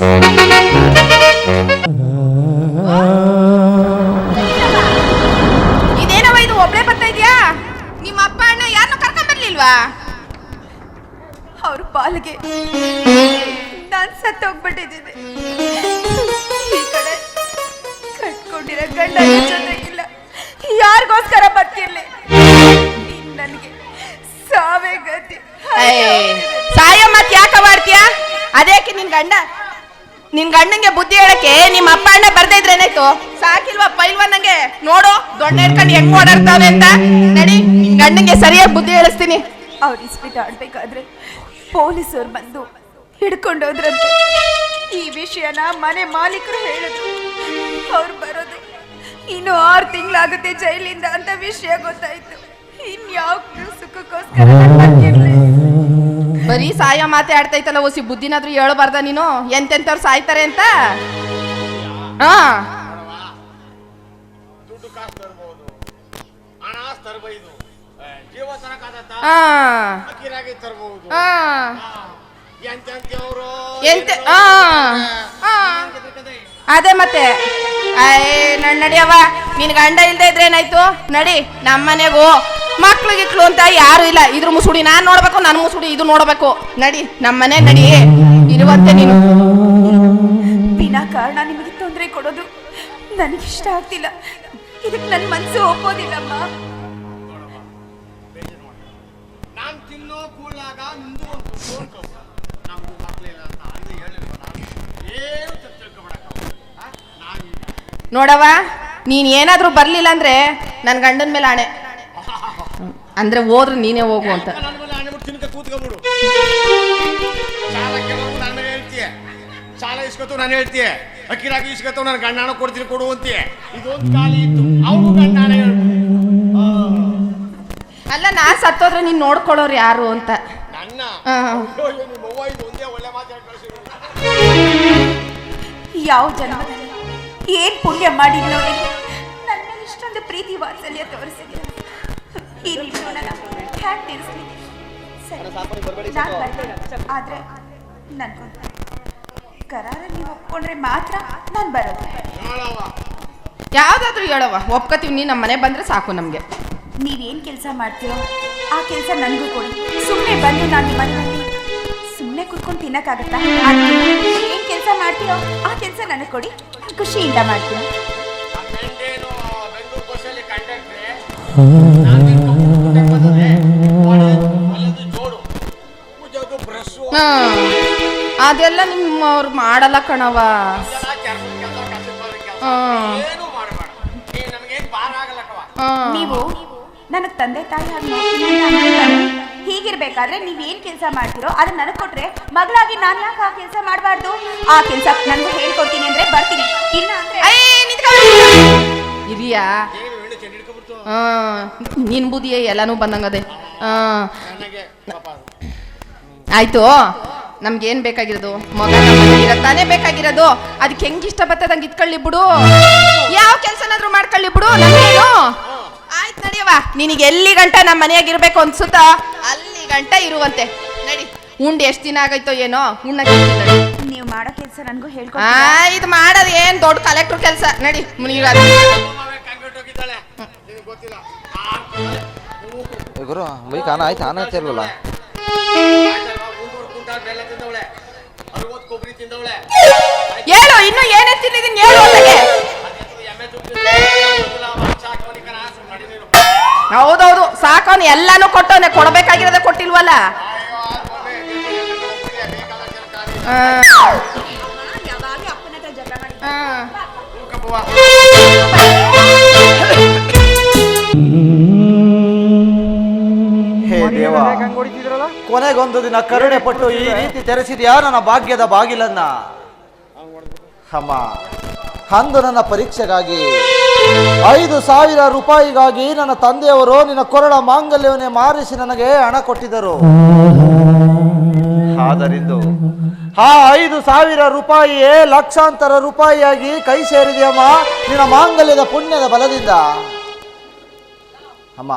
Thank you. ಸಾಕಿಲ್ವಾ ಪೈಲ್ವನ್ನಂಗೆ ನೋಡು ದೊಡ್ಡ ಹಿಡ್ಕೊಂಡು ಹೆಂಗ್ ಓಡಾಡ್ತಾವೆ ಅಂತ. ನಡಿ ಗಂಡಂಗೆ ಸರಿಯಾಗಿ ಬುದ್ಧಿ ಹೇಳಿಸ್ತೀನಿ. ಅವ್ರ ಇಸ್ಪಿಟ್ ಆಡ್ಬೇಕಾದ್ರೆ ಪೊಲೀಸರು ಬಂದು ಹಿಡ್ಕೊಂಡೋದ್ರಂತೆ ಈ ವಿಷಯನ ಮನೆ ಮಾಲೀಕರು ಹೇಳಿದ್ರು. ಅವ್ರು ಬರೋದು ಇನ್ನು ಆರು ತಿಂಗಳಾಗುತ್ತೆ ಜೈಲಿಂದ ಅಂತ ವಿಷಯ ಗೊತ್ತಾಯ್ತು. ಇನ್ಯಾವ ಸುಖಕ್ಕೋಸ್ಕರ ನಾನ್ ಬದುಕಿರ್ಲಿ? ಬರೀ ಸಾಯ ಮಾತೆ ಆಡ್ತೈತಲ್ಲ ಓಸಿ ಬುದ್ಧಿನಾದ್ರೂ ಹೇಳಬಾರ್ದ ನೀನು? ಎಂತೆಂತವ್ರು ಸಾಯ್ತಾರೆ ಅಂತ? ಹಾ. ತರಬಹುದು ಜೀವ ತರಕಾದತ್ತ ಅಕ್ಕಿರಾಗಿ ತರಬಹುದು. ಎಂತೆ ಆ. ಅದೇ ಮತ್ತೆ. ಅಯ್ಯ ನಡ್ ನಡಿಯವ್ವ ನಿನ್ ಗಂಡ ಇಲ್ದೇ ಇದ್ರೆ ಏನಾಯ್ತು? ನಡಿ ನಮ್ಮ ಮನೆಗೂ ಮಕ್ಳು ಗಿಕ್ಳು ಅಂತ ಯಾರು ಇಲ್ಲ. ಇದ್ರ ಮುಸುಡಿ ನಾನ್ ನೋಡ್ಬೇಕು ನನ್ ಮುಸುಡಿ ಇದು ನೋಡ್ಬೇಕು. ನಡಿ ನಮ್ಮ ಮನೆ ನಡಿ. ಇರುವಂತೆ ನೀನು. ವಿನಾ ಕಾರಣ ನಿಮಗೆ ತೊಂದರೆ ಕೊಡೋದು. ನನಗಿಷ್ಟ ಆಗ್ತಿಲ್ಲ. ಇದಕ್ಕೆ ನನ್ನ ಮನಸ್ಸು ಒಪ್ಪೋದಿಲ್ಲಮ್ಮ. ಒಂದು ಹೇಳಿಲ್ವ ನಾನು ಏನಾದ್ರೂ ಬರ್ಲಿಲ್ಲ ಅಂದ್ರೆ ನನ್ ಗಂಡನ ಮೇಲೆ ಆಣೆ. ಅಂದ್ರೆ ಹೋದ್ರೆ ನೀನೇ ಹೋಗು ಅಂತ ನನ್ನ ನಾನು ನಾನು ನಾನು ಕೊಡು ಅವನು ಅಲ್ಲ ನಾ ಸತ್ತೋದ್ರೆ ನೀನ್ ನೋಡ್ಕೊಳ್ಳೋರು ಯಾರು ಅಂತ ಯಾವ ಜನ್ಮದಲ್ಲಿ ಏನ್ ಪುಣ್ಯ ಮಾಡಿದ್ನೋ ನನ್ನ ಇಷ್ಟೊಂದು ಪ್ರೀತಿ ವಾತ್ಸಲ್ಯ ತೋರಿಸಿದ್ಯ ಈ ಸರಿ. ನಾನ್ ಆದ್ರೆ ಕರಾರ ನೀವು ಒಪ್ಕೊಂಡ್ರೆ ಮಾತ್ರ ನಾನು ಬರೋದು. ಯಾವ್ದಾದ್ರು ಹೇಳವ್ವ. ಒಪ್ಕೋತೀವಿ ನೀ ನಮ್ಮ ಮನೆ ಬಂದ್ರೆ ಸಾಕು ನಮ್ಗೆ. ನೀವೇನ್ ಕೆಲಸ ಮಾಡ್ತೀರೋ ಆ ಕೆಲಸ ನನಗೂ ಕೊಡಿ. ಸುಮ್ಮನೆ ಬಂದು ನಾನು ನಿಮ್ಮ ಮನೆಯಲ್ಲಿ. ಸುಮ್ಮನೆ ಕುತ್ಕೊಂಡು ತಿನ್ನಕ್ಕಾಗತ್ತಾ? ಏನು ಏನ್ ಕೆಲಸ ಮಾಡ್ತೀರೋ ಆ ಕೆಲಸ ನನಗೆ ಕೊಡಿ. ಖುಷಿಯಿಂದ ಮಾಡ್ತೀನಿ. ಅದೆಲ್ಲ ನಿಮ್ಮ ಅವ್ರು ಮಾಡಲ್ಲ ಕಣವ. ನೀವು ನನಗೆ ತಂದೆ ತಾಯಿ ಹಾಗೆ ಹೀಗಿರ್ಬೇಕಾದ್ರೆ ನೀವೇನ್ ಕೆಲಸ ಮಾಡ್ತೀರೋ ಅದನ್ನ ನನಗೆ ಕೊಟ್ರೆ ಮಗಳಾಗಿ ನಾನು ಯಾಕೆ ಆ ಕೆಲಸ ಮಾಡಬಾರ್ದು? ಆ ಕೆಲಸ ನನಗೂ ಹೇಳ್ಕೊಡ್ತೀನಿ ಅಂದ್ರೆ ಬರ್ತೀನಿ. ಇಲ್ಲ. ಇರಿಯಾ. ಏನು ನಿನ್ ಬುದ್ಧಿಯೇ ಎಲ್ಲಾನು ಬಂದಂಗದೆ. ಆಯ್ತು. ನಮ್ಗೇನ್ ಬೇಕಾಗಿರೋದು? ಮಗ ತಾನೇ ಬೇಕಾಗಿರೋದು? ಅದಕ್ಕೆ ಹೆಂಗ್ ಇಷ್ಟ ಬರ್ತದಂಗೆ ಇಟ್ಕೊಳ್ಳಿ ಬಿಡು. ಯಾವ ಕೆಲಸನಾದ್ರೂ ಮಾಡ್ಕೊಳ್ಳಿ ಬಿಡು. ನಮ್ಗೇನು ನಿನಗೆ ಎಲ್ಲಿ ಗಂಟ ನಮ್ಮ ಮನೆಯಾಗ ಇರ್ಬೇಕು ಅನ್ಸುತ್ತ? ಅಲ್ಲಿ ಗಂಟ ಇರುವಂತೆ. ನಡಿ. ಉಂಡು ಎಷ್ಟು ದಿನ ಆಗೈತೋ ಏನೋ ಉಣ್ಣ ನೀವು ಮಾಡೋ ಕೆಲಸ ನನಗೂ ಹೇಳ್ಕೊ ಇದು ಮಾಡೋದು ಏನ್ ದೊಡ್ಡ ಕಲೆಕ್ಟರ್ ಕೆಲಸ. ನಡಿ ಮುನಿಗ ಗುರು ಬೈಕ್ ಆನ ಆಯ್ತು? ಆನ ತಿಂದವಳೆ. ಹೇಳು ಇನ್ನು ಏನೇ ತಿಂದಿದ್ದೀನಿ ಹೇಳು ಅಲ್ಲಿಗೆ ಹೌದೌದು ಸಾಕವನು ಎಲ್ಲಾನು ಕೊಟ್ಟವನೆ ಕೊಡಬೇಕಾಗಿರೋದೇ ಕೊಟ್ಟಿಲ್ವಲ್ಲ? ಹೇ ದೇವ ಕೊನೆಗೊಂದು ದಿನ ಕರುಣೆ ಪಟ್ಟು ಈ ರೀತಿ ತೆರೆಸಿದ್ಯಾ ನನ್ನ ಭಾಗ್ಯದ ಬಾಗಿಲನ್ನ? ಅಮ್ಮ ಅಂದು ನನ್ನ ಪರೀಕ್ಷೆಗಾಗಿ ಐದು ಸಾವಿರ ರೂಪಾಯಿಗಾಗಿ ನನ್ನ ತಂದೆಯವರು ನಿನ್ನ ಕೊರಳ ಮಾಂಗಲ್ಯವನ್ನೇ ಮಾರಿಸಿ ನನಗೆ ಹಣ ಕೊಟ್ಟಿದ್ದರು. ಆದರಿಂದು ಆ ಐದು ಸಾವಿರ ರೂಪಾಯಿಯೇ ಲಕ್ಷಾಂತರ ರೂಪಾಯಿಯಾಗಿ ಕೈ ಸೇರಿದೆಯಮ್ಮ ನಿನ್ನ ಮಾಂಗಲ್ಯದ ಪುಣ್ಯದ ಬಲದಿಂದ. ಅಮ್ಮ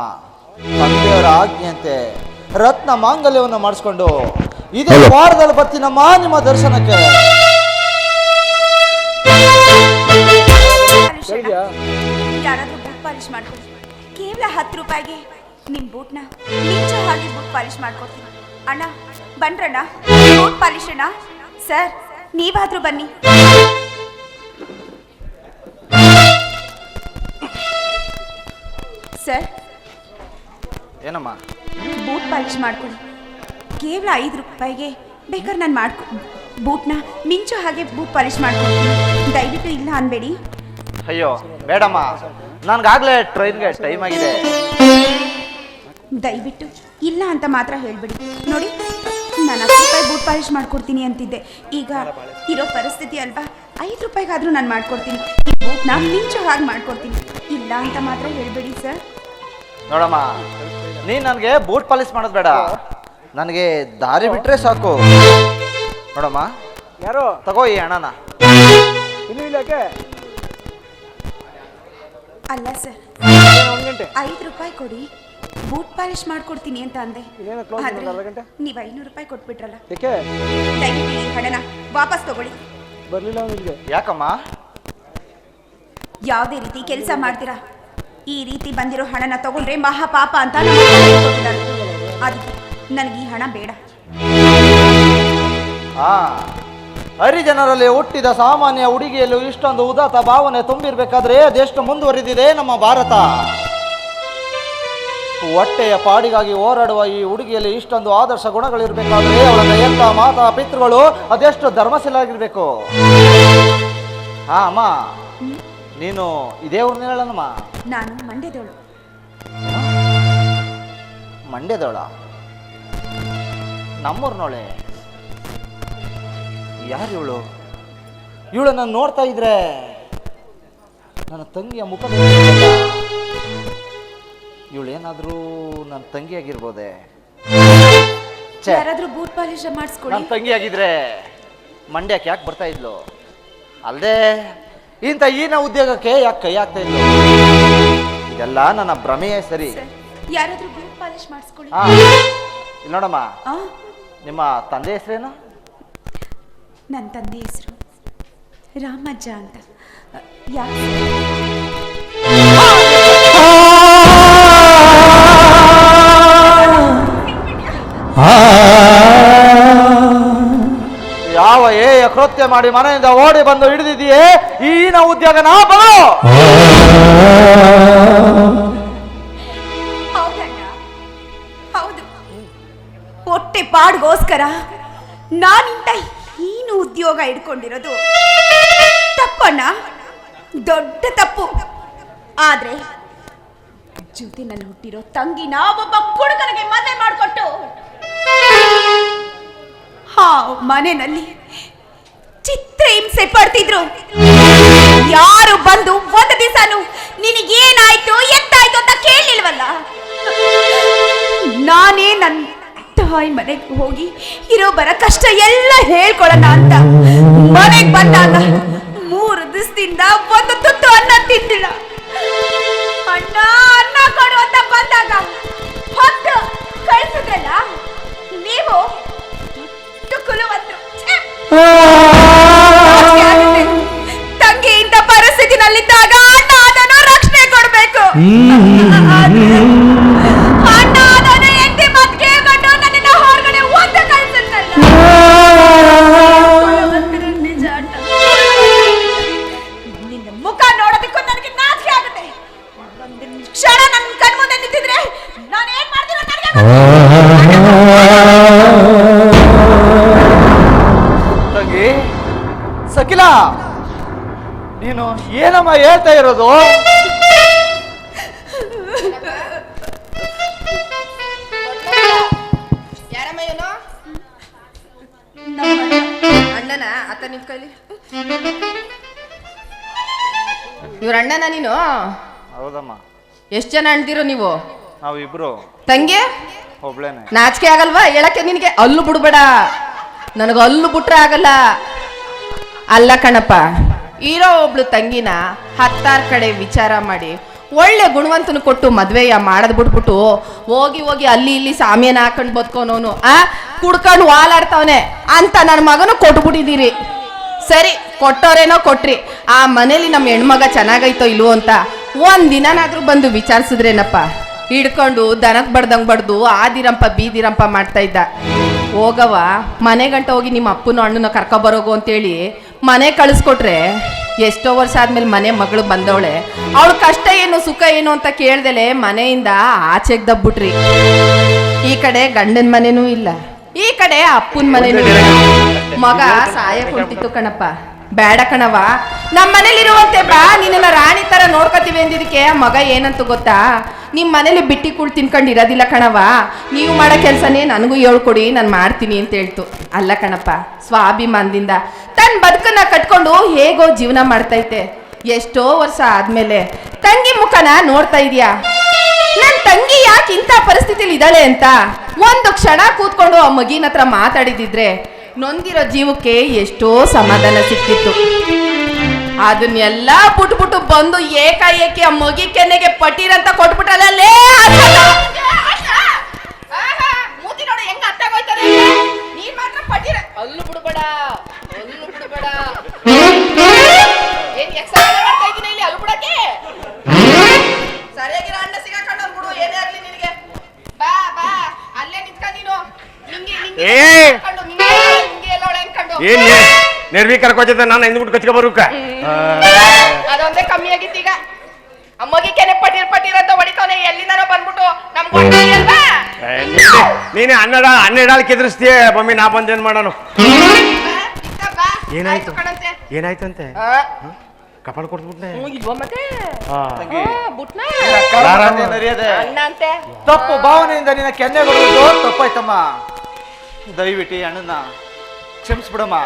ತಂದೆಯವರ ಆಜ್ಞೆಯಂತೆ ರತ್ನ ಮಾಂಗಲ್ಯವನ್ನು ಮಾಡಿಸ್ಕೊಂಡು ಇದೇ ವಾರದಲ್ಲಿ ಬರ್ತೀನಮ್ಮ ನಿಮ್ಮ ದರ್ಶನಕ್ಕೆ. ಯಾರಾದ್ರೂ ಬೂಟ್ ಪಾಲಿಶ್ ಮಾಡ್ಕೊಡಿ ಕೇವಲ ಹತ್ತು ರೂಪಾಯಿಗೆ ನಿಮ್ ಬೂಟ್ನ ಮಿಂಚು ಹಾಗೆ ಬೂಟ್ ಪಾಲಿಶ್ ಮಾಡ್ಕೊಡ್ತೀನಿ. ಅಣ್ಣ ಬನ್ರಣ್ಣ ಬೂಟ್ ಪಾಲಿಶ್ ಅಣ್ಣ. ಸರ್ ನೀವಾದ್ರೂ ಬನ್ನಿ. ಸರ್ ಏನಮ್ಮ? ಬೂಟ್ ಪಾಲಿಶ್ ಮಾಡ್ಕೊಡಿ ಕೇವಲ ಐದು ರೂಪಾಯಿಗೆ ಬೇಕಾದ್ರೆ ನಾನು ಮಾಡ್ಕೊ ಬೂಟ್ನ ಮಿಂಚು ಹಾಗೆ ಬೂಟ್ ಪಾಲಿಶ್ ಮಾಡ್ಕೊಡ್ತೀನಿ. ದಯವಿಟ್ಟು ಇಲ್ಲ ಅನ್ಬೇಡಿ. ಅಯ್ಯೋ ಬೇಡಮ್ಮ. ನನ್ಗಾಗ್ಲೇ ಟ್ರೈನ್ಗೆ ಟೈಮ್ ಆಗಿದೆ. ದಯವಿಟ್ಟು ಇಲ್ಲ ಅಂತ ಮಾತ್ರ ಹೇಳ್ಬಿಡಿ. ನೋಡಿ ನಾನು ಹತ್ತು ರೂಪಾಯಿ ಬೂಟ್ ಪಾಲಿಶ್ ಮಾಡ್ಕೊಡ್ತೀನಿ ಅಂತಿದ್ದೆ. ಈಗ ಇರೋ ಪರಿಸ್ಥಿತಿ ಅಲ್ವಾ? ಐದು ರೂಪಾಯಿಗಾದ್ರೂ ನಾನು ಮಾಡ್ಕೊಡ್ತೀನಿ. ಈ ಬೂಟ್ನ ಮಿಂಚು ಹಾಗೆ ಮಾಡ್ಕೊಡ್ತೀನಿ. ಇಲ್ಲ ಅಂತ ಮಾತ್ರ ಹೇಳ್ಬೇಡಿ ಸರ್ ನೋಡಮ್ಮ ನೀ ನನಗೆ ಬೂಟ್ ಪಾಲಿಸ್ ಮಾಡೋದು ಬೇಡ. ನನಗೆ ದಾರಿ ಬಿಟ್ರೆ ಸಾಕು. ನೋಡಮ್ಮ ಯಾರೋ? ತಗೋ ಈ ಹಣನ. ಇನ್ನು ಇಲ್ಲಕ್ಕೆ? ಅಲ್ಲ ಸರ್. ಒಂದು ಗಂಟೆ. ಐದು ರೂಪಾಯಿ ಕೊಡಿ. ಬೂಟ್ ಪಾಲಿಶ್ ಮಾಡ್ಕೊಡ್ತೀನಿ ಅಂತ ಅಂದೆ. ಇನ್ನೇನು ಕ್ಲೋಸ್ ಆದ್ರೆ ಇನ್ನೊಂದು ಅರ್ಧ ಗಂಟೆ? ನೀವು ಐನೂರು ರೂಪಾಯಿ ಕೊಟ್ಬಿಟ್ರಲ್ಲ. ಏಕೆ? ದಯವಿಟ್ಟು ಈ ಹಣನ ವಾಪಸ್ ತಗೊಳ್ಳಿ. ಬರಲಿಲ್ಲ ನಿಮಗೆ ಯಾಕಮ್ಮ? ಯಾವುದೇ ರೀತಿ ಕೆಲಸ ಮಾಡ್ತೀರಾ? ಈ ರೀತಿ ಬಂದಿರೋ ಹಣನ ತಗೊಂಡ್ರೆ ಮಹಾಪಾಪ ಅಂತ ನಮ್ಮ. ಅದಕ್ಕೆ ನನಗೆ ಈ ಹಣ ಬೇಡ. ಆ ಹರಿಜನರಲ್ಲಿ ಹುಟ್ಟಿದ ಸಾಮಾನ್ಯ ಹುಡುಗಿಯಲ್ಲೂ ಇಷ್ಟೊಂದು ಉದಾತ್ತ ಭಾವನೆ ತುಂಬಿರ್ಬೇಕಾದ್ರೆ ಅದೆಷ್ಟು ಮುಂದುವರಿದಿದೆ ನಮ್ಮ ಭಾರತ. ಹೊಟ್ಟೆಯ ಪಾಡಿಗಾಗಿ ಹೋರಾಡುವ ಈ ಹುಡುಗಿಯಲ್ಲಿ ಇಷ್ಟೊಂದು ಆದರ್ಶ ಗುಣಗಳಿರ್ಬೇಕಾದ್ರೆ ಅವಳ ಎಂತ ಮಾತಾ ಪಿತೃಗಳು ಅದೆಷ್ಟು ಧರ್ಮಶೀಲಾಗಿರ್ಬೇಕು. ಹಾ ಅಮ್ಮ. ನೀನು ಇದೇ ಊರ್ನ ಹೇಳಮ್ಮ ನಾನು ಮಂಡ್ಯದವಳು. ಮಂಡ್ಯದವಳ? ನಮ್ಮೂರ್ನೋಳೆ. ಯಾರು ಇವಳು? ಇವಳನ್ನ ನೋಡ್ತಾ ಇದ್ರೆ ನನ್ನ ತಂಗಿಯ ಮುಖ ಇವಳೇನಾದ್ರೂ ನನ್ನ ತಂಗಿಯಾಗಿರ್ಬೋದೆ ಯಾರಾದ್ರೂ ಬೂಟ್ ಪಾಲಿಶ್ ಮಾಡಿಸ್ಕೊಳ್ಳಿ. ನನ್ನ ತಂಗಿಯಾಗಿದ್ರೆ ಮಂಡ್ಯಕ್ಕೆ ಯಾಕೆ ಬರ್ತಾ ಇದ್ಲು? ಅಲ್ಲದೆ ಇಂಥ ಈನ ಉದ್ಯೋಗಕ್ಕೆ ಯಾಕೆ ಕೈ ಆಗ್ತಾ ಇದ್ಲು? ಇದೆಲ್ಲ ನನ್ನ ಭ್ರಮೆಯೇ ಸರಿ. ಯಾರಾದ್ರೂ ಬೂಟ್ ಪಾಲಿಶ್ ಮಾಡಿಸ್ಕೊಳ್ಳಿ. ಇಲ್ಲಿ ನೋಡಮ್ಮ. ನಿಮ್ಮ ತಂದೆ ಹೆಸರೇನು? ನನ್ನ ತಂದೆ ಹೆಸರು ರಾಮಜ್ಜ ಅಂತ. ಯಾಕೆ ಯಾವ ಏ ಕೃತ್ಯ ಮಾಡಿ ಮನೆಯಿಂದ ಓಡಿ ಬಂದು ಹಿಡಿದಿದೆಯೇ ಈನ ಉದ್ಯೋಗ ನಾ ಬರೋ! ಹೊಟ್ಟೆ ಪಾಡ್ಗೋಸ್ಕರ ನಾನಿಂತ ಉದ್ಯೋಗ ಇಟ್ಕೊಂಡಿರೋದು. ತಪ್ಪಣ್ಣ. ದೊಡ್ಡ ತಪ್ಪು. ಆದ್ರೆ, ಜೊತೆನಲ್ಲಿ ಹುಟ್ಟಿರೋ ತಂಗಿ ಒಬ್ಬ ಹುಡುಗನಿಗೆ ಮದುವೆ ಮಾಡಿಕೊಟ್ಟು ಹಾ ಮನೆಯಲ್ಲಿ ಚಿತ್ರ ಹಿಂಸೆ ಪಡ್ತಿದ್ರು. ಯಾರು ಬಂದು ಒಂದು ದಿವಸನು ನಿನಗೇನಾಯ್ತು, ಎಂತಾಯ್ತು ಅಂತ ಕೇಳಿಲ್ವಲ್ಲ? ನಾನೇ ನನ್ನ ತಾಯಿ ಮನೆಗೆ ಹೋಗಿ ಇರೋ ಬರ ಕಷ್ಟ ಎಲ್ಲ ಹೇಳ್ಕೊಳ್ಳೋಣ ಅಂತ. ಮನೆಗೆ ಬಂದಾಗ ಮೂರು ದಿವಸದಿಂದ ಒಂದು ತುತ್ತು ಅನ್ನ ತಿಂದಿಲ್ಲ. ಅಣ್ಣ, ಅನ್ನ ಕೊಡು ಅಂತ ಬಂದಾಗ ಹೊತ್ತು ಕಳಿಸಿದ್ರಲ್ಲ ನೀವು ದೊಡ್ಡ ಕುಲವಂತರು ಇಂಥ ಪರಿಸ್ಥಿತಿನಲ್ಲಿದ್ದಾಗ ಅಣ್ಣ ಅದನ್ನು ರಕ್ಷಣೆ ಕೊಡ್ಬೇಕು. ತಂಗಿ ಸಕಿಲ ನೀನು ಏನಮ್ಮ ಹೇಳ್ತಾ ಇರೋದು? ಯಾರಮ್ಮ ಏನು ಅಣ್ಣನ? ಅತ್ತ ನಿಂತ್ ಕೈಲಿ? ಇವ್ರ ಅಣ್ಣನ ನೀನು? ಹೌದಮ್ಮ. ಎಷ್ಟು ಜನ ಅಣ್ದಿರೋ ನೀವು? ನಾವಿಬ್ರು ತಂಗಿ? ಒಬ್ಳೇನೆ. ನಾಚಿಕೆ ಆಗಲ್ವಾ? ಹೇಳಕ್ಕೆ ನಿನಗೆ ಅಲ್ಲು ಬಿಡ್ಬೇಡ. ನನಗೆ ಅಲ್ಲು ಬಿಟ್ರೆ ಆಗಲ್ಲ. ಅಲ್ಲ ಕಣಪ್ಪ ಇರೋ ಒಬ್ಳು ತಂಗಿನ ಹತ್ತಾರು ಕಡೆ ವಿಚಾರ ಮಾಡಿ ಒಳ್ಳೆ ಗುಣವಂತನ ಕೊಟ್ಟು ಮದ್ವೆಯ ಮಾಡದ್ ಬಿಟ್ಬಿಟ್ಟು ಹೋಗಿ ಹೋಗಿ ಅಲ್ಲಿ ಇಲ್ಲಿ ಸಾಮಿಯನ್ನ ಹಾಕೊಂಡು ಬದುಕೋನವನು ಆ? ಕುಡ್ಕೊಂಡು ವಾಲಾಡ್ತಾವನೆ ಅಂತ ನನ್ನ ಮಗನ ಕೊಟ್ಬಿಟ್ಟಿದ್ದೀರಿ. ಸರಿ ಕೊಟ್ಟೋರೇನೋ ಕೊಟ್ರಿ. ಆ ಮನೇಲಿ ನಮ್ಮ ಹೆಣ್ಮಗ ಚೆನ್ನಾಗೈತೋ ಇಲ್ವೋ ಅಂತ ಒಂದ್ ದಿನನಾದ್ರೂ ಬಂದು ವಿಚಾರಿಸಿದ್ರೇನಪ್ಪ? ಹಿಡ್ಕೊಂಡು ದನಕ್ ಬಡ್ದಂಗ್ ಬಡ್ದು ಆದಿರಂಪ ಬೀದಿರಂಪ ಮಾಡ್ತಾ ಇದ್ದ. ಹೋಗವ ಮನೆ ಗಂಟ ಹೋಗಿ ನಿಮ್ಮ ಅಪ್ಪನ ಅಣ್ಣನ ಕರ್ಕೊಬರೋಗು ಅಂತೇಳಿ ಮನೆ ಕಳಿಸ್ಕೊಟ್ರೆ ಎಷ್ಟೋ ವರ್ಷ ಆದ್ಮೇಲೆ ಮನೆ ಮಗಳು ಬಂದವಳೆ. ಅವಳ ಕಷ್ಟ ಏನು, ಸುಖ ಏನು ಅಂತ ಕೇಳ್ದಲೆ ಮನೆಯಿಂದ ಆಚೆಗೆ ದಬ್ಬಿಟ್ರಿ. ಈ ಕಡೆ ಗಂಡನ ಮನೆನೂ ಇಲ್ಲ, ಈ ಕಡೆ ಅಪ್ಪನ ಮನೆನೂ ಇಲ್ಲ. ಮಗ ಸಾಯ ಕೊಟ್ಟಿತ್ತು ಕಣಪ್ಪ. ಬೇಡ ಕಣವ ನಮ್ಮ ಮನೇಲಿರುವಂತೆ ಬಾ ನಿನ್ನ ರಾಣಿ ತರ ನೋಡ್ಕೊತೀವಿ ಅಂದಿದ್ದಕ್ಕೆ ಮಗ ಏನಂತ ಗೊತ್ತಾ? ನಿಮ್ ಮನೇಲಿ ಬಿಟ್ಟಿ ಕೂಳ್ ತಿನ್ಕೊಂಡು ಇರೋದಿಲ್ಲ ಕಣವ ನೀವು ಮಾಡೋ ಕೆಲಸನೇ ನನಗೂ ಹೇಳ್ಕೊಡಿ ನಾನು ಮಾಡ್ತೀನಿ ಅಂತ ಹೇಳ್ತು. ಅಲ್ಲ ಕಣಪ್ಪ, ಸ್ವಾಭಿಮಾನದಿಂದ ತನ್ನ ಬದುಕನ್ನ ಕಟ್ಕೊಂಡು ಹೇಗೋ ಜೀವನ ಮಾಡ್ತೈತೆ. ಎಷ್ಟೋ ವರ್ಷ ಆದಮೇಲೆ ತಂಗಿ ಮುಖನ ನೋಡ್ತಾ ಇದೆಯಾ? ನನ್ನ ತಂಗಿ ಯಾಕೆ ಇಂಥ ಪರಿಸ್ಥಿತಿಲಿ ಇದ್ದಾಳೆ ಅಂತ ಒಂದು ಕ್ಷಣ ಕೂತ್ಕೊಂಡು ಆ ಮಗಿನ ಹತ್ರ ಮಾತಾಡಿದಿದ್ರೆ ನೊಂದಿರೋ ಜೀವಕ್ಕೆ ಎಷ್ಟೋ ಸಮಾಧಾನ ಸಿಕ್ತಿತ್ತು ಅದನ್ನೆಲ್ಲ ಬಿಟ್ಬಿಟ್ಟು ಬಂದು ಏಕಾಏಕಿ ಆ ಮಗಿ ಕೆನ್ನೆಗೆ ಕೊಟ್ಬಿಟ್ಟಲ್ಲೇ ಮಾತ್ರ ಪಟೀರ ಅಲ್ಲು ಬಿಡ್ಬೇಡ ಅಲ್ಲು ಬಿಡ್ಬೇಡ. ಏನ್ ಎಕ್ಸರ್ಸೈಸ್ ಮಾಡ್ತಾ ಇದೀನಿ ಇಲ್ಲಿ ಅಲ್ಲು ಬಿಡಕ್ಕೆ? ಸರಿಯಾಗಿರೋ ಅಣ್ಣ ಸಿಗಾಕೊಂಡು ಬಿಡು ಏನೇ ಆಗ್ಲಿ ನಿನಗೆ. ಬಾ ಬಾ ಅಲ್ಲೇ ನಿಂತ್ಕ ನೀನು. ನಿಂಗೆ ನಿಂಗೆ ಏ! ಅನ್ಕೊಂಡು, ನಿಂಗೆ ನಿಂಗೆ ಎಲ್ಲೋಳೆ ಅನ್ಕೊಂಡು ಏನ್ ನೆರ್ವಿ ಕರ್ಕೋತಿದ್ದೆ ನಾನು ಹಿಂದ್ಬಿಟ್ಟು ಕಚ್ಕೊ ಬರುಕ? ಅದೊಂದೇ ಕಮ್ಮಿ ಆಗಿತ್ತು ಈಗ. ಅಮ್ಮಗೆ ಕೆನೆ ಪಟೀರ್ ಪಟೀರ್ ಅಂತ ಹೊಡಿತಾನೆ ಎಲ್ಲಿಂದನೋ ಬಂದ್ಬಿಟ್ಟು. ನಮ್ಗೆ ನೀನೆ ಹನ್ನೆರಡ ಹನ್ನೆರಡಾಳು ಕೆದರಿಸ್ತೀಯ ಮಮ್ಮಿ ನಾ ಬಂದೇನ್ ಮಾಡೋಣ ಏನಾಯ್ತು? ಏನಾಯ್ತು? ಅಂತೆ? ಏನಾಯ್ತಂತೆ ಕಪಾಳ ಕೊಟ್ಬಿಟ್ನೆ. ಹ್ಞೂ, ಇಲ್ವೋ ಮತ್ತೆ ಆ, ಬುಟ್ನಾ? ಆರಾಮ. ನರಿಯದೆ? ಅಣ್ಣ ತಪ್ಪು ಭಾವನೆಯಿಂದ ನಿನ್ನ ಕೆನ್ನೆ ತಪ್ಪಾಯ್ತಮ್ಮ. ದಯವಿಟ್ಟು ಅಣ್ಣನ ಕ್ಷಮಿಸ್ಬಿಡಮ್ಮ.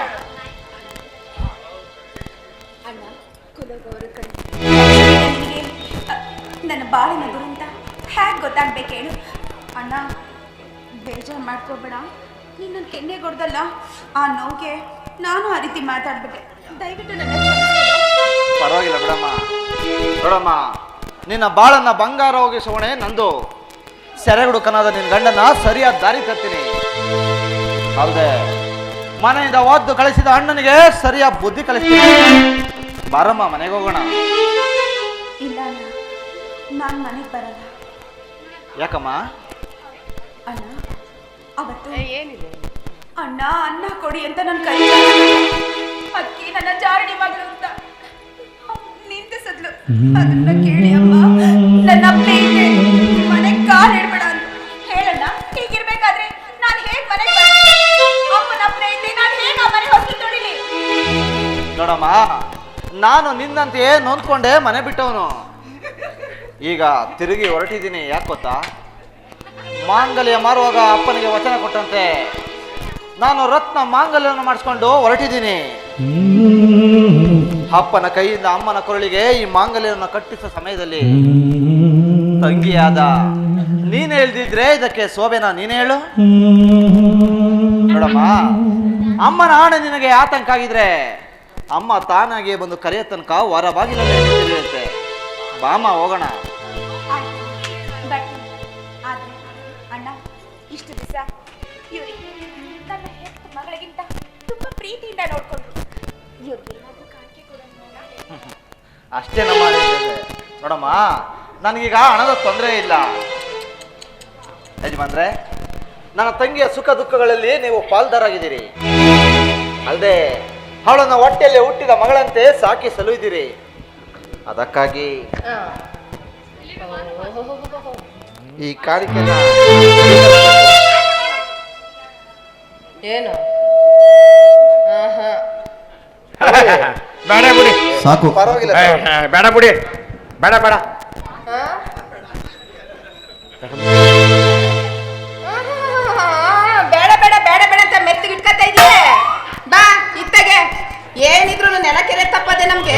ನನ್ನ ಬಾಳಿನ ದುರಂತ ಹೇಗೆ ಗೊತ್ತಾಗ್ಬೇಕು ಹೇಳು? ಅಣ್ಣ, ಬೇಜಾರು ಮಾಡ್ಕೋಬೇಡ. ನೀನು ನನ್ನ ಕೆನ್ನೆ ಕೊಡ್ದಲ್ಲ ಆ ನೋವಿಗೆ ನಾನು ಆ ರೀತಿ ಮಾತಾಡ್ಬಿಟ್ಟೆ. ದಯವಿಟ್ಟು ನನ್ನ. ಪರವಾಗಿಲ್ಲ ಬಿಡಮ್ಮ. ನೋಡಮ್ಮ, ನಿನ್ನ ಬಾಳನ್ನ ಬಂಗಾರ ಹೋಗಿಸೋಣೆ ನಂದು. ಸೆರೆಗುಡುಕನಾದ ನಿನ್ನ ಗಂಡನ ಸರಿಯಾದ ದಾರಿ ತರ್ತೀನಿ. ಅಲ್ಲದೆ ಮನೆಯಿಂದ ಒದ್ದು ಕಳಿಸಿದ ಅಣ್ಣನಿಗೆ ಸರಿಯಾದ ಬುದ್ಧಿ ಕಲಿಸ್ತೀನಿ. ಬಾರಮ್ಮ ಮನೆಗೆ ಹೋಗೋಣ. ಇಲ್ಲ ನಾನು ಮನೆಗೆ ಬರಲ್ಲ. ಯಾಕಮ್ಮ? ಅಣ್ಣ ಅವತ್ತು ಏನಿದೆ? ಅಣ್ಣ ಅನ್ನ ಕೊಡಿ ಅಂತ ನನ್ನ ಕೈ ಅಕ್ಕಿ ನನ್ನ ಜಾರಣಿ ಮಗಳು ಅಂತ. ನಿಂತಿಸಿದ್ಲು ಅದನ್ನ ಕೇಳಿ ಅಮ್ಮ ನನ್ನ ಅಪ್ಪೆ ಇದೆ. ಮನೆಗೆ ಕಾಲ್ ಹೇಳ್ಬೇಡ ಅಂತ. ಹೇಳಣ್ಣ ಹೀಗಿರ್ಬೇಕಾದ್ರೆ ನಾನು ಹೇಗೆ ಮನೆಗೆ ಅಮ್ಮನ ಇದೆ ನಾನು ಆ ಮನೆ ಹೋಗಿ ತೊಳಿಲಿ? ನೋಡಮ್ಮ ನಾನು ನಿನ್ನಂತೆಯೇ ನೊಂದ್ಕೊಂಡೆ ಮನೆ ಬಿಟ್ಟವನು. ಈಗ ತಿರುಗಿ ಹೊರಟಿದ್ದೀನಿ, ಯಾಕೆ ಗೊತ್ತಾ? ಮಾಂಗಲ್ಯ ಮಾರುವಾಗ ಅಪ್ಪನಿಗೆ ವಚನ ಕೊಟ್ಟಂತೆ. ನಾನು ರತ್ನ ಮಾಂಗಲ್ಯವನ್ನು ಮಾಡಿಸ್ಕೊಂಡು ಹೊರಟಿದ್ದೀನಿ. ಅಪ್ಪನ ಕೈಯಿಂದ ಅಮ್ಮನ ಕೊರಳಿಗೆ ಈ ಮಾಂಗಲ್ಯವನ್ನು ಕಟ್ಟಿಸೋ ಸಮಯದಲ್ಲಿ ತಂಗಿಯಾದ ನೀನು ಹೇಳ್ದಿದ್ರೆ ಇದಕ್ಕೆ ಶೋಭೆನ ನೀನೇ ಹೇಳು. ನೋಡಮ್ಮ, ಅಮ್ಮನ ಆಣೆ ನಿನಗೆ ಆತಂಕ ಆಗಿದ್ರೆ ಅಮ್ಮ ತಾನಾಗೆ ಬಂದು ಕರೆಯ ತನಕ ಹೊರ ಬಾಗಿಲಂತೆ ನಿಂತಿರುವಂತೆ. ಬಾಮ ಹೋಗೋಣ. ಆಯ್ತು ಬರ್ತೀನಿ. ಆದ್ರೆ ಅಣ್ಣ ಇಷ್ಟು ದಿವಸ ಇವ್ರಿಗೆ ನನ್ನ ಹೆತ್ತ ಮಗಳಿಗಿಂತ ತುಂಬಾ ಪ್ರೀತಿಯಿಂದ ನೋಡ್ಕೊಂಡ್ರು. ಇವ್ರಿಗೆ ಏನಾದ್ರೂ ಕಾಣಿಕೆ ಕೊಡೋಣ ಅಷ್ಟೇ ನಮ್ಮ ಆಣೆ. ನೋಡಮ್ಮ ನನಗೀಗ ಹಣದ ತೊಂದರೆ ಇಲ್ಲ. ಯಜಮಾನ್ರೆ ನನ್ನ ತಂಗಿಯ ಸುಖ ದುಃಖಗಳಲ್ಲಿ ನೀವು ಪಾಲ್ದಾರಾಗಿದ್ದೀರಿ. ಅಲ್ಲದೆ ಅವಳನ್ನ ಹೊಟ್ಟೆಯಲ್ಲಿ ಹುಟ್ಟಿದ ಮಗಳಂತೆ ಸಾಕಿ ಸಲುಹಿದಿರಿ ಅದಕ್ಕಾಗಿ ಈ ಕಾರ್ಯಕ್ರಮ ಏನು? ಆಹಾ. ಬೇಡ ಬಿಡಿ. ಸಾಕು. ಪರವಾಗಿಲ್ಲ. ಬೇಡ ಬಿಡಿ. ಬೇಡ ಬೇಡ. ಏನಿದ್ರು ನೆಲ ಕೆರೆ ತಪ್ಪದೆ ನಮ್ಗೆ.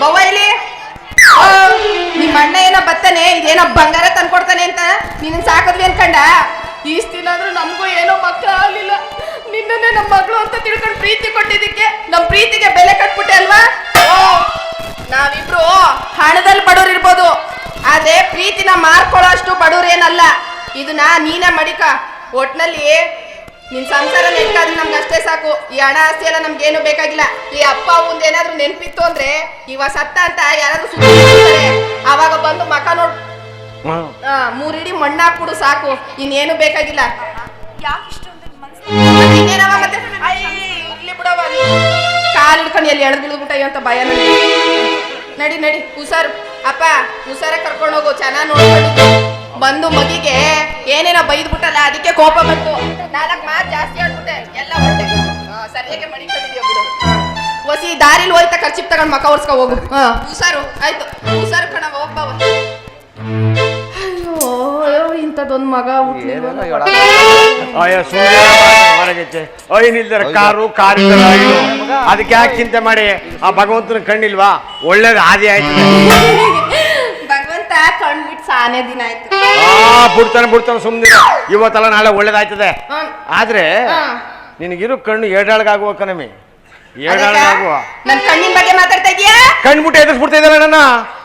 ಬವ್ವ ಇಲ್ಲಿ ನಿಮ್ಮ ಅಣ್ಣ ಏನೋ ಬತ್ತಾನೆ, ಇದೇನೋ ಬಂಗಾರ ತಂದ್ಕೊಡ್ತಾನೆ ಅಂತ ನಿನ್ನ ಸಾಕಿದ್ವಿ ಅನ್ಕಂಡ? ಇಷ್ಟ್ ದಿನ ನಮಗೂ ಏನೋ ಮಕ್ಕಳು ಆಗ್ಲಿಲ್ಲ. ನಿನ್ನನ್ನೇ ನಮ್ಮ ಮಗಳು ಅಂತ ತಿಳ್ಕೊಂಡು ಪ್ರೀತಿ ಕೊಟ್ಟಿದ್ದಕ್ಕೆ ನಮ್ಮ ಪ್ರೀತಿಗೆ ಬೆಲೆ ಕಟ್ಬಿಟ್ಟೆ ಅಲ್ವಾ? ನಾವಿಬ್ರು ಹಣದಲ್ಲಿ ಬಡವ್ರು ಇರ್ಬೋದು. ಆದ್ರೆ ಪ್ರೀತಿನ ಮಾರ್ಕೊಳ್ಳೋ ಅಷ್ಟು ಬಡವ್ರು ಏನಲ್ಲ. ಇದನ್ನ ನೀನೇ ಮಡಿಕ. ಒಟ್ನಲ್ಲಿ ನಿನ್ ಸಂಸಾರ ನೆಟ್ಕಾದ್ರೆ ನಮ್ಗೆ ಅಷ್ಟೇ ಸಾಕು. ಈ ಹಣ ಆಸ್ತಿ ಎಲ್ಲ ನಮ್ಗೇನು ಬೇಕಾಗಿಲ್ಲ. ಈ ಅಪ್ಪ ಮುಂದೆ ಏನಾದ್ರು ನೆನ್ಪಿತ್ತು ಅಂದ್ರೆ ಇವ ಸತ್ತ ಅಂತ ಯಾರಾದ್ರೂ ಸುದ್ದಿ ಅವಾಗ ಆವಾಗ ಬಂದು ಮಕ ನೋಡ್ ಆ, ಮೂರಿಡಿ ಮಣ್ಣಾಕ್ಬಿಡು ಸಾಕು. ಇನ್ನೇನು ಬೇಕಾಗಿಲ್ಲ. ಕಾಲ್ ಹಿಡ್ಕೊಂಡು ಎಲ್ಲಿ ಎಳ್ದಿಳ್ಬಿಟ್ಟ ಅಂತ ಭಯ ನನಗೆ ನಡಿ ನಡಿ ಹುಷಾರು. ಅಪ್ಪ ಹುಷಾರ ಕರ್ಕೊಂಡು ಹೋಗು. ಚೆನ್ನಾಗಿ ನೋಡ್ಕೊಂಡಿದ್ದು ಬಂದು ಮಗಿಗೆ ಏನೇನೋ ಬೈದ್ಬಿಟ್ಟಲ್ಲ ಅದಕ್ಕೆ ಕೋಪ ಬಂತು. ನಾಲ್ಕು ಮಾತು ಜಾಸ್ತಿ ಆಡ್ಬಿಟ್ಟೆ ಎಲ್ಲ ಹೊಟ್ಟೆ. ಸರಿಯಾಗಿ ಮಡಿಕೊಂಡಿದ್ಯಾ ಬಿಡು. ದಾರಿಲಿ ಹೋಯ್ತಾ ಖರ್ಚಿಪ್ ತಗೊಂಡ್ ಮಕ ಒರ್ಸ್ಕೊ ಹೋಗು. ಹುಷಾರು ಆಯ್ತು. ಹುಷಾರು ಕಣ ಒಬ್ಬ ಅಯ್ಯೋ ಇಂಥದ್ದೊಂದು ಮಗ ಅಯ್ಯ ಸುಮ್ಮನೆ ಹೊರಗೆಚ್ಚೆ ಐನಿಲ್ದರ ಕಾರು ಕಾರ್ ಅದಕ್ಕೆ ಯಾಕೆ ಚಿಂತೆ ಮಾಡಿ? ಆ ಭಗವಂತನ ಕಣ್ಣಿಲ್ವಾ? ಒಳ್ಳೇದು ಆದಿ ಆಯ್ತು. ಸಾನೆ ದಿನ ಆಯ್ತು. ಬಿಡ್ತಾನೆ ಬಿಡ್ತಾನೆ ಸುಮ್ಮನೆ ಇವತ್ತಲ್ಲ ನಾಳೆ ಒಳ್ಳೇದಾಯ್ತದೆ. ಆದ್ರೆ. ನಿನಗಿರು ಕಣ್ಣು ಏಡಾಳ್ಗಾಗುವ ಕಣಮಿ. ಏಡಾಳ್ಗಾಗುವ. ನನ್ ಕಣ್ಣಿನ ಬಗ್ಗೆ ಮಾತಾಡ್ತಾ ಇದೀಯಾ ಕಣ್ಬಿಟ್ಟು ಎದುರಿಸ್ಬಿಡ್ತಾ ಬಿಡ್ತಾ ನನ್ನ.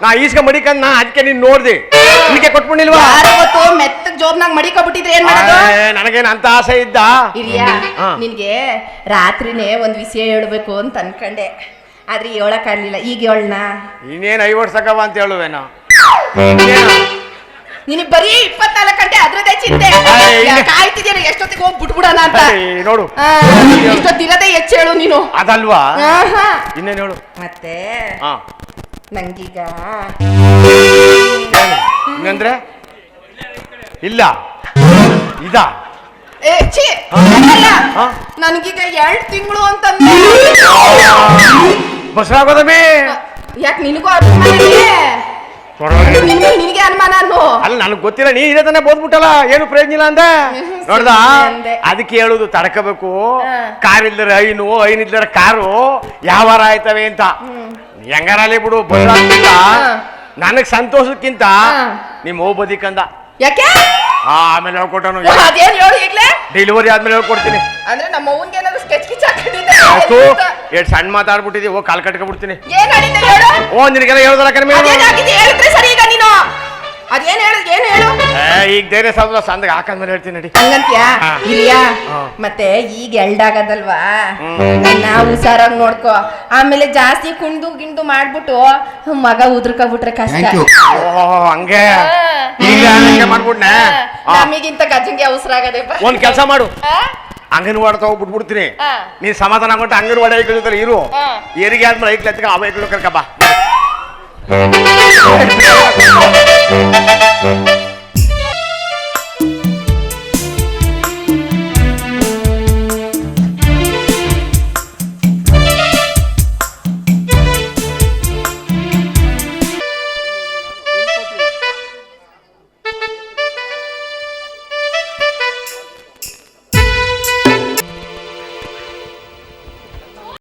ನಾ ಈಸ್ಕ ಮಡಿಕಂದ್ ನಾ ಅದಕ್ಕೆ ನೀನ್ ನೋಡ್ದೆ. ನಿನಗೆ ಕೊಟ್ಬಿಡ್ಲಿಲ್ವಾ? ಯಾರೋ ಗೊತ್ತು ಮೆತ್ತಗ್ ಜೋಬ್ನಾಗ ಮಡಿಕೊಬಿಟ್ಟಿದ್ರೆ ಏನ್ ಮಾಡೋದು? ನನಗೇನ್ ಅಂತ ಆಸೆ ಇದ್ದ? ಹಿರಿಯಾ. ನಿನ್ಗೆ ರಾತ್ರಿನೇ ಒಂದ್ ವಿಷಯ ಹೇಳ್ಬೇಕು ಅಂತ ಅನ್ಕಂಡೆ. ಆದ್ರೆ ಹೇಳಕ್ ಆಗ್ಲಿಲ್ಲ ಈಗ ಹೇಳಣ್ಣ ಇನ್ನೇನ್ ಐವರ್ಸಕವ ಅಂತ ಹೇಳುವೇನ. ನಿನಗ್ ಬರೀ ಇಪ್ಪತ್ನಾಲ್ಕು ಗಂಟೆ ಅದ್ರದೇ ಚಿಂತೆ. ಅಯ್ಯ, ಇಲ್ಲ. ಕಾಯ್ತಿದ್ಯಾನ ಎಷ್ಟೊತ್ತಿಗೆ ಹೋಗಿ ಬಿಟ್ಬಿಡೋಣ ಅಂತ. ನೋಡು. ಆ, ಇಷ್ಟೊತ್ತಿರದೇ ಹೆಚ್ಚು ಹೇಳು ನೀನು. ಅದಲ್ವಾ? ಆಹಾ. ಇನ್ನೇನ್ ಹೇಳು? ಮತ್ತೆ ಹಾ ನಂಗೀಗ ಅಂದ್ರೆ ಇಲ್ಲ. ಇದ? ಏ ಛೀ. ಹಾ? ನನ್ಗೀಗ ಎರಡ್ ತಿಂಗಳು ಅಂತ ಬಸರಾಗೋದಮೇ? ಯಾಕೆ ನಿನಗೂ ಅಭಿಮಾನನೇ? ನಿನ್ಗೆ ನಿನಗೆ ಅನುಮಾನ ಅಲ್ಲ ನನಗೆ ಗೊತ್ತಿಲ್ಲ ನೀ ಇದೇ ತಾನೇ ಬೋದ್ಬಿಟ್ಟಲ್ಲ ಏನು ಪ್ರಯೋಜನ ಇಲ್ಲ ಅಂದೆ? ನೋಡ್ದ? ಅಂದೆ. ಅದಕ್ಕೆ ಹೇಳುದು ತಡ್ಕೋಬೇಕು. ಕಾರ್ ಇಲ್ದರ ಐನು ಐನ್ ಇಲ್ದರ ಕಾರು ಯಾವಾರ ಆಯ್ತವೆ ಅಂತ. ಹೆಂಗಾರಲ್ಲಿ ಬಿಡು ಬದಲಾಗ್ತಿಲ್ಲ ನನಗ್ ಸಂತೋಷಕ್ಕಿಂತ ಹಾ. ನಿಮ್ಮ ಹೋಗ್ ಬದಿಕಂದ ಯಾಕೆ? ಆಮೇಲೆ ಹೇಳ್ಕೊಟ್ಟನು ಅದೇನ್ ಹೇಳು ಈಗಲೇ? ಡೆಲಿವರಿ ಆದ್ಮೇಲೆ ಹೇಳ್ಕೊಡ್ತೀನಿ. ಅಂದ್ರೆ ನಮ್ಮ ಅವ್ವನ್ಗೆ ಏನಾದ್ರು ಸ್ಕೆಚ್ ಕಿಚ್ ಹಾಕೊಂಡಿದ್ದೆ? ಆಯ್ತು. ಎಷ್ಟು ಸಣ್ಣ ಮಾತಾಡ್ಬಿಟ್ಟಿದ್ದೀವಿ ಕಾಲ್ ಕಟ್ಕೊಂಡ್ಬಿಡ್ತೀನಿ ಏನ್ ನಡೀತೆ ಹೇಳು? ಓ ನಿನಗೆಲ್ಲ ಹೇಳ್ದಲ್ಲ ಕಡಿಮೆ ಅದೇನಾಗಿದೆ? ಹೇಳಿದ್ರೆ ಸರಿ ಈಗ ನೀನು. ಅದೇನ್ ಹೇಳು ಏನ್ ಹೇಳು ಈಗ ಧೈರ್ಯ ಸಾಧಲ್ಲ ಸಂದಾಗ ಹಾಕಂದ್ಮೇಲೆ ಹೇಳ್ತೀನಿ ನಡಿ ಹಂಗಂತ್ಯಾ ಹಾ. ಮತ್ತೆ ಈಗ ಎಲ್ಡಾಗದಲ್ವಾ ನಾವು ನನ್ನ ಹುಷಾರಾಗಿ ನೋಡ್ಕೋ ಆಮೇಲೆ ಜಾಸ್ತಿ ಕುಂಡು ಗಿಂಡು ಮಾಡ್ಬಿಟ್ಟು ಮಗ ಉದ್ರಕೊಬಿಟ್ರೆ ಕಷ್ಟ ಓ ಹಂಗೆ ಈಗ ಹಂಗೆ ಮಾಡ್ಬಿಡ್ನೆ ಆ, ನಮಗಿಂತ ಗಜಂಗೆ ಅವಸರ ಆಗದೆಪ್ಪ ಒಂದ್ ಕೆಲಸ ಮಾಡು ಆ? ಅಂಗನವಾಡಿ ತಗೋ ಬಿಟ್ಬಿಡ್ತೀನಿ ಆ. ನೀನ್ ಸಮಾಧಾನ ಕೊಟ್ಟು ಅಂಗನವಾಡಿ ಐಕ್ಳು ಇರು ಆ. ಏರಿಗೆ ಆದ್ಮೇಲೆ ಐಕ್ಳು ಎತ್ಕ ಅವ ಐಕ್ಳು ಕರ್ಕ ಬಾ